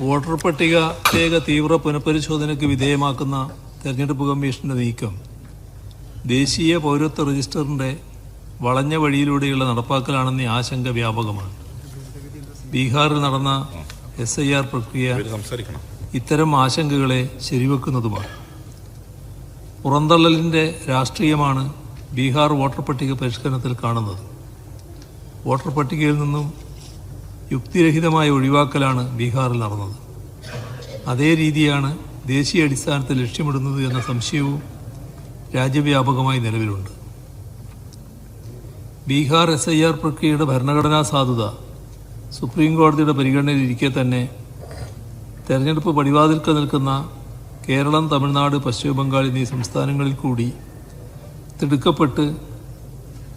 Voter പട്ടിക പ്രത്യേക തീവ്ര പുനഃപരിശോധനയ്ക്ക് വിധേയമാക്കുന്ന തെരഞ്ഞെടുപ്പ് കമ്മീഷന്റെ നീക്കം ദേശീയ പൗരത്വ രജിസ്റ്ററിന്റെ വളഞ്ഞ വഴിയിലൂടെയുള്ള നടപ്പാക്കലാണെന്ന ആശങ്ക വ്യാപകമാണ്. ബീഹാറിൽ നടന്ന എസ് ഐ ആർ പ്രക്രിയ ഇത്തരം ആശങ്കകളെ ശരിവെക്കുന്നതുമാണ്. പുറന്തള്ളലിന്റെ രാഷ്ട്രീയമാണ് ബീഹാർ വോട്ടർ പട്ടിക പരിഷ്കരണത്തിൽ കാണുന്നത്. വോട്ടർ പട്ടികയിൽ നിന്നും യുക്തിരഹിതമായ ഒഴിവാക്കലാണ് ബീഹാറിൽ നടന്നത്. അതേ രീതിയാണ് ദേശീയ അടിസ്ഥാനത്തിൽ ലക്ഷ്യമിടുന്നത് എന്ന സംശയവും രാജ്യവ്യാപകമായി നിലവിലുണ്ട്. ബീഹാർ എസ് ഐ ആർ പ്രക്രിയയുടെ ഭരണഘടനാ സാധുത സുപ്രീം കോടതിയുടെ പരിഗണനയിലിരിക്കെ തന്നെ തെരഞ്ഞെടുപ്പ് പടിവാതിൽക്ക് നിൽക്കുന്ന കേരളം തമിഴ്നാട് പശ്ചിമ ബംഗാൾ എന്നീ സംസ്ഥാനങ്ങളിൽ കൂടി തിടുക്കപ്പെട്ട്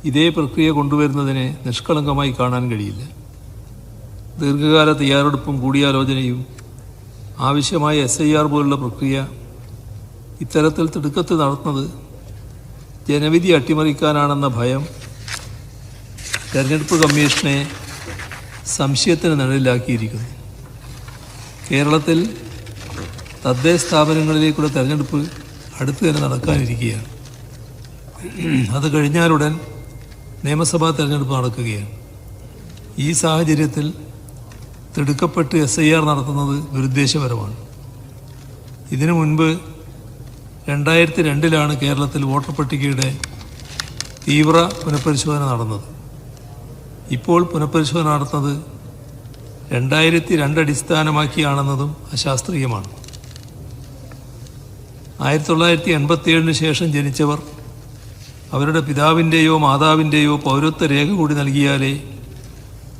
ഇതേ പ്രക്രിയ കൊണ്ടുവരുന്നതിനെ നിഷ്കളങ്കമായി കാണാൻ കഴിയില്ല. ദീർഘകാല തയ്യാറെടുപ്പും കൂടിയാലോചനയും ആവശ്യമായ എസ് ഐ ആർ പോലുള്ള പ്രക്രിയ ഇത്തരത്തിൽ തിടുക്കത്തിൽ നടത്തുന്നത് ജനവിധി അട്ടിമറിക്കാനാണെന്ന ഭയം തെരഞ്ഞെടുപ്പ് കമ്മീഷനെ സംശയത്തിന് നിഴലിലാക്കിയിരിക്കുന്നു. കേരളത്തിൽ തദ്ദേശ സ്ഥാപനങ്ങളിലേക്കുള്ള തെരഞ്ഞെടുപ്പ് അടുത്ത് തന്നെ നടക്കാനിരിക്കുകയാണ്. അത് കഴിഞ്ഞാലുടൻ നിയമസഭാ തെരഞ്ഞെടുപ്പ് നടക്കുകയാണ്. ഈ സാഹചര്യത്തിൽ തിടുക്കപ്പെട്ട് എസ് ഐ ആർ നടത്തുന്നത് ദുരുദ്ദേശപരമാണ്. ഇതിനു മുൻപ് രണ്ടായിരത്തി രണ്ടിലാണ് കേരളത്തിൽ വോട്ടർ പട്ടികയുടെ തീവ്ര പുനഃപരിശോധന നടന്നത്. ഇപ്പോൾ പുനഃപരിശോധന നടത്തുന്നത് രണ്ടായിരത്തി രണ്ട് അടിസ്ഥാനമാക്കിയാണെന്നതും അശാസ്ത്രീയമാണ്. ആയിരത്തി തൊള്ളായിരത്തി എൺപത്തിയേഴിന് ശേഷം ജനിച്ചവർ അവരുടെ പിതാവിന്റെയോ മാതാവിന്റെയോ പൗരത്വ രേഖ കൂടി നൽകിയാലേ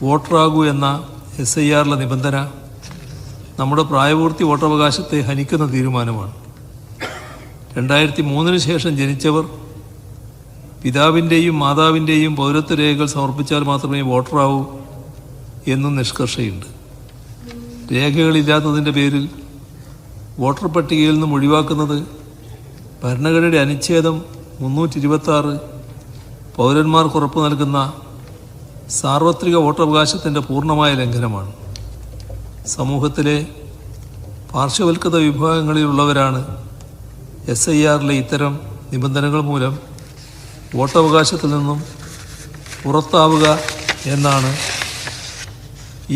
വോട്ടറാകൂ എന്ന എസ് ഐ ആറിലെ നിബന്ധന നമ്മുടെ പ്രായപൂർത്തി വോട്ടവകാശത്തെ ഹനിക്കുന്ന തീരുമാനമാണ്. രണ്ടായിരത്തി മൂന്നിന് ശേഷം ജനിച്ചവർ പിതാവിന്റെയും മാതാവിന്റെയും പൗരത്വ രേഖകൾ സമർപ്പിച്ചാൽ മാത്രമേ വോട്ടറാവൂ എന്നും നിഷ്കർഷയുണ്ട്. രേഖകളില്ലാത്തതിന്റെ പേരിൽ വോട്ടർ പട്ടികയിൽ നിന്നും ഒഴിവാക്കുന്നത് ഭരണഘടനയുടെ അനുച്ഛേദം മുന്നൂറ്റി ഇരുപത്തി പൗരന്മാർക്ക് ഉറപ്പ് നൽകുന്ന സാർവത്രിക വോട്ടവകാശത്തിന്റെ പൂർണമായ ലംഘനമാണ്. സമൂഹത്തിലെ പാർശ്വവൽകൃത വിഭാഗങ്ങളിലുള്ളവരാണ് എസ് ഐ ആറിലെ ഇത്തരം നിബന്ധനകൾ മൂലം വോട്ടവകാശത്തിൽ നിന്നും പുറത്താവുക എന്നാണ്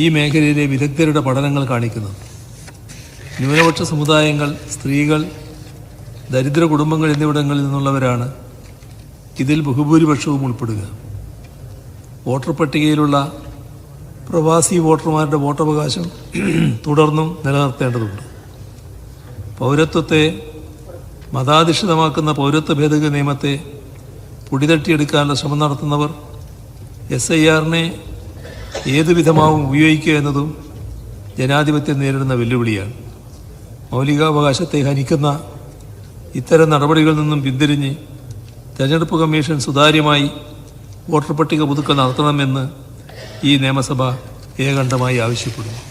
ഈ മേഖലയിലെ വിദഗ്ധരുടെ പഠനങ്ങൾ കാണിക്കുന്നത്. ന്യൂനപക്ഷ സമുദായങ്ങൾ സ്ത്രീകൾ ദരിദ്ര കുടുംബങ്ങൾ എന്നിവിടങ്ങളിൽ നിന്നുള്ളവരാണ് ഇതിൽ ബഹുഭൂരിപക്ഷവും ഉൾപ്പെടുക. വോട്ടർ പട്ടികയിലുള്ള പ്രവാസി വോട്ടർമാരുടെ വോട്ടവകാശം തുടർന്നും നിലനിർത്തേണ്ടതുണ്ട്. പൗരത്വത്തെ മതാധിഷ്ഠിതമാക്കുന്ന പൗരത്വ ഭേദഗതി നിയമത്തെ പൊടിതട്ടിയെടുക്കാനുള്ള ശ്രമം നടത്തുന്നവർ എസ് ഐ ആറിനെ ഏതു വിധമാവും ഉപയോഗിക്കുക എന്നതും ജനാധിപത്യം നേരിടുന്ന വെല്ലുവിളിയാണ്. മൗലികാവകാശത്തെ ഹനിക്കുന്ന ഇത്തരം നടപടികളിൽ നിന്നും പിന്തിരിഞ്ഞ് തെരഞ്ഞെടുപ്പ് കമ്മീഷൻ സുതാര്യമായി വോട്ടർ പട്ടിക പുതുക്കൽ നടത്തണമെന്ന് ഈ നിയമസഭ ഏകണ്ഠമായി ആവശ്യപ്പെടുന്നു.